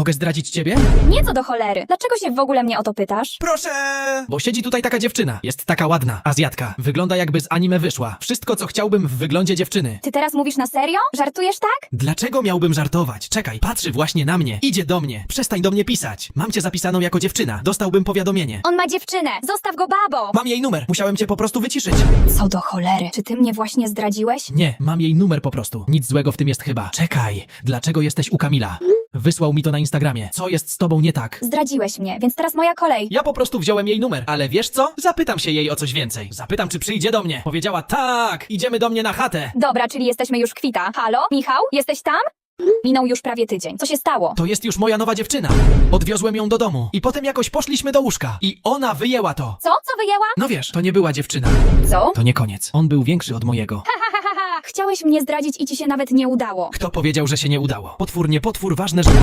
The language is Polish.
Mogę zdradzić ciebie? Nie co do cholery. Dlaczego się w ogóle mnie o to pytasz? Proszę! Bo siedzi tutaj taka dziewczyna. Jest taka ładna, azjatka. Wygląda jakby z anime wyszła. Wszystko, co chciałbym w wyglądzie dziewczyny. Ty teraz mówisz na serio? Żartujesz tak? Dlaczego miałbym żartować? Czekaj, patrzy właśnie na mnie. Idzie do mnie. Przestań do mnie pisać. Mam cię zapisaną jako dziewczyna. Dostałbym powiadomienie. On ma dziewczynę. Zostaw go, babo! Mam jej numer. Musiałem cię po prostu wyciszyć. Co do cholery. Czy ty mnie właśnie zdradziłeś? Nie, mam jej numer po prostu. Nic złego w tym jest chyba. Czekaj, dlaczego jesteś u Kamila? Wysłał mi to na Instagramie. Co jest z tobą nie tak? Zdradziłeś mnie, więc teraz moja kolej. Ja po prostu wziąłem jej numer, ale wiesz co? Zapytam się jej o coś więcej. Zapytam, czy przyjdzie do mnie. Powiedziała tak, idziemy do mnie na chatę. Dobra, czyli jesteśmy już kwita. Halo? Michał? Jesteś tam? Minął już prawie tydzień. Co się stało? To jest już moja nowa dziewczyna. Odwiozłem ją do domu i potem jakoś poszliśmy do łóżka i ona wyjęła to. Co? Co wyjęła? No wiesz, to nie była dziewczyna. Co? To nie koniec. On był większy od mojego. Chciałeś mnie zdradzić i ci się nawet nie udało. Kto powiedział, że się nie udało? Potwór, nie potwór, ważne, że...